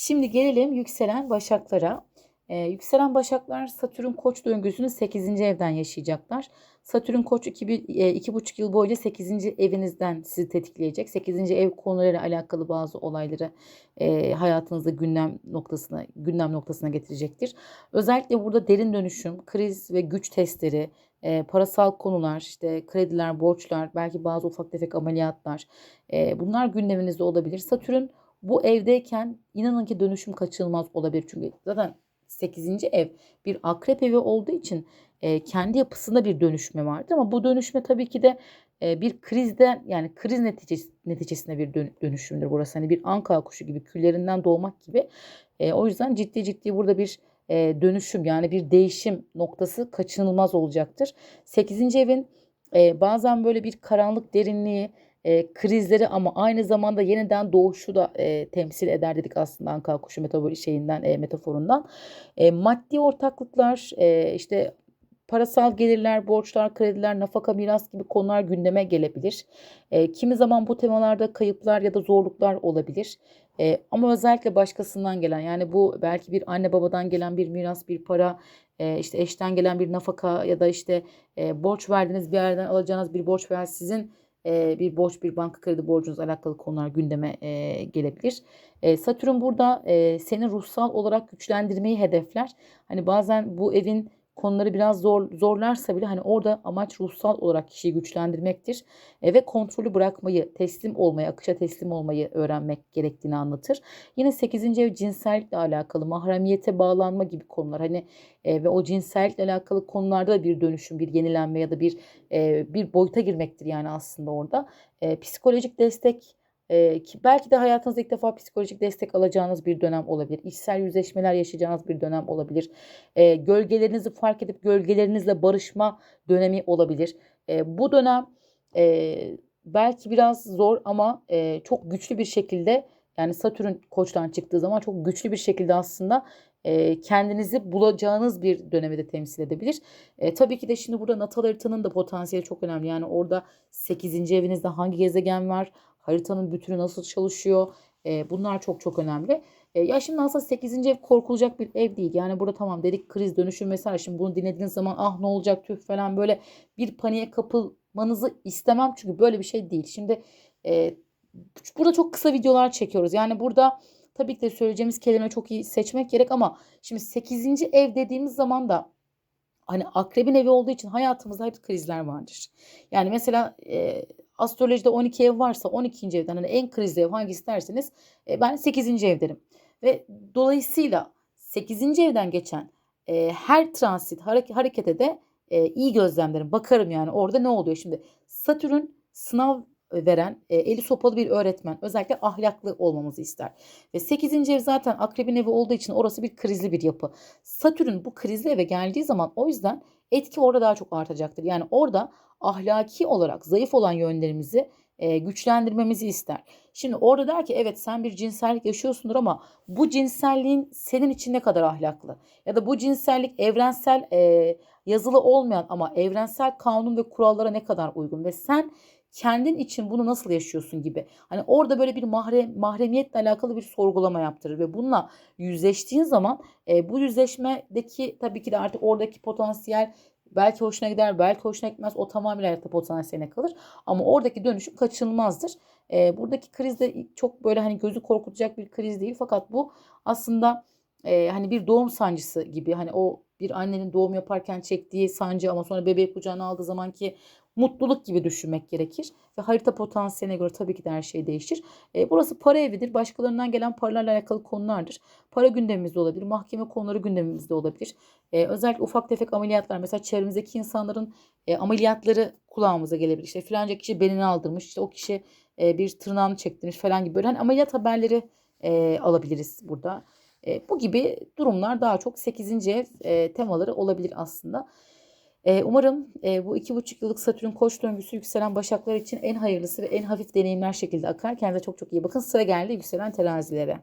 Şimdi gelelim yükselen başaklara. Ee, yükselen başaklar Satürn koç döngüsünü 8. evden yaşayacaklar. Satürn koç 2,5 yıl boyunca 8. evinizden sizi tetikleyecek. 8. ev konularıyla alakalı bazı olayları e, hayatınızda gündem noktasına gündem noktasına getirecektir. Özellikle burada derin dönüşüm, kriz ve güç testleri, e, parasal konular, işte krediler, borçlar, belki bazı ufak tefek ameliyatlar e, bunlar gündeminizde olabilir. Satürn bu evdeyken inanın ki dönüşüm kaçınılmaz olabilir. Çünkü zaten 8. ev bir akrep evi olduğu için e, kendi yapısında bir dönüşme vardır. Ama bu dönüşme tabii ki de e, bir krizden yani kriz neticesi, neticesinde bir dön, dönüşümdür burası. Hani bir anka kuşu gibi küllerinden doğmak gibi. E, o yüzden ciddi ciddi burada bir e, dönüşüm yani bir değişim noktası kaçınılmaz olacaktır. 8. evin e, bazen böyle bir karanlık derinliği, e, krizleri ama aynı zamanda yeniden doğuşu da e, temsil eder dedik aslında Ankara kuşu metaboli şeyinden e, metaforundan. E, maddi ortaklıklar e, işte parasal gelirler, borçlar, krediler, nafaka, miras gibi konular gündeme gelebilir. E, kimi zaman bu temalarda kayıplar ya da zorluklar olabilir. E, ama özellikle başkasından gelen yani bu belki bir anne babadan gelen bir miras, bir para, e, işte eşten gelen bir nafaka ya da işte e, borç verdiğiniz bir yerden alacağınız bir borç veya sizin bir borç, bir banka kredi borcunuz alakalı konular gündeme gelebilir. E, Satürn burada seni ruhsal olarak güçlendirmeyi hedefler. Hani bazen bu evin konuları biraz zor zorlarsa bile hani orada amaç ruhsal olarak kişiyi güçlendirmektir e, ve kontrolü bırakmayı, teslim olmayı, akışa teslim olmayı öğrenmek gerektiğini anlatır. Yine 8. ev cinsellikle alakalı, mahremiyete bağlanma gibi konular. Hani e, ve o cinsellikle alakalı konularda da bir dönüşüm, bir yenilenme ya da bir e, bir boyuta girmektir yani aslında orada. E, psikolojik destek ee, ki belki de hayatınızda ilk defa psikolojik destek alacağınız bir dönem olabilir. İçsel yüzleşmeler yaşayacağınız bir dönem olabilir. Ee, gölgelerinizi fark edip gölgelerinizle barışma dönemi olabilir. Ee, bu dönem e, belki biraz zor ama e, çok güçlü bir şekilde yani Satürn koçtan çıktığı zaman çok güçlü bir şekilde aslında e, kendinizi bulacağınız bir dönemi de temsil edebilir. E, tabii ki de şimdi burada natal haritanın da potansiyeli çok önemli. Yani orada 8. evinizde hangi gezegen var, haritanın bütünü nasıl çalışıyor, e, bunlar çok çok önemli. E, ya şimdi aslında 8. ev korkulacak bir ev değil. Yani burada tamam dedik kriz dönüşüm vesaire. Şimdi bunu dinlediğiniz zaman ah ne olacak tüh falan böyle bir paniğe kapılmanızı istemem. Çünkü böyle bir şey değil. Şimdi e, burada çok kısa videolar çekiyoruz. Yani burada tabii ki de söyleyeceğimiz kelime çok iyi seçmek gerek ama şimdi 8. ev dediğimiz zaman da hani akrebin evi olduğu için hayatımızda hep krizler vardır. Yani mesela e, astrolojide 12 ev varsa 12. evden hani en krizli ev hangisi derseniz e, ben 8. ev derim. Ve dolayısıyla 8. evden geçen e, her transit hareket, harekete de e, iyi gözlemlerim. Bakarım yani orada ne oluyor. Şimdi Satürn sınav veren e, eli sopalı bir öğretmen özellikle ahlaklı olmamızı ister. Ve 8. ev zaten akrebin evi olduğu için orası bir krizli bir yapı. Satürn bu krizli eve geldiği zaman o yüzden etki orada daha çok artacaktır. Yani orada ahlaki olarak zayıf olan yönlerimizi e, güçlendirmemizi ister. Şimdi orada der ki evet sen bir cinsellik yaşıyorsundur ama bu cinselliğin senin için ne kadar ahlaklı? Ya da bu cinsellik evrensel e, yazılı olmayan ama evrensel kanun ve kurallara ne kadar uygun ve sen kendin için bunu nasıl yaşıyorsun gibi. Hani orada böyle bir mahrem, mahremiyetle alakalı bir sorgulama yaptırır ve bununla yüzleştiğin zaman e, bu yüzleşmedeki tabii ki de artık oradaki potansiyel belki hoşuna gider belki hoşuna gitmez o tamamıyla hayatta potansiyeline kalır ama oradaki dönüşüm kaçınılmazdır. E, buradaki kriz de çok böyle hani gözü korkutacak bir kriz değil fakat bu aslında e, hani bir doğum sancısı gibi hani o bir annenin doğum yaparken çektiği sancı ama sonra bebeği kucağına aldığı zaman ki mutluluk gibi düşünmek gerekir. Ve harita potansiyeline göre tabii ki de her şey değişir. E, burası para evidir. Başkalarından gelen paralarla alakalı konulardır. Para gündemimizde olabilir. Mahkeme konuları gündemimizde olabilir. E, özellikle ufak tefek ameliyatlar. Mesela çevremizdeki insanların e, ameliyatları kulağımıza gelebilir. İşte filanca kişi belini aldırmış. İşte o kişi e, bir tırnağını çektirmiş falan gibi. Böyle hani ameliyat haberleri e, alabiliriz burada. E, bu gibi durumlar daha çok 8. ev e, temaları olabilir aslında. E, umarım e, bu iki buçuk yıllık Satürn koç döngüsü yükselen başaklar için en hayırlısı ve en hafif deneyimler şekilde akar. Kendinize çok çok iyi bakın. Sıra geldi yükselen terazilere.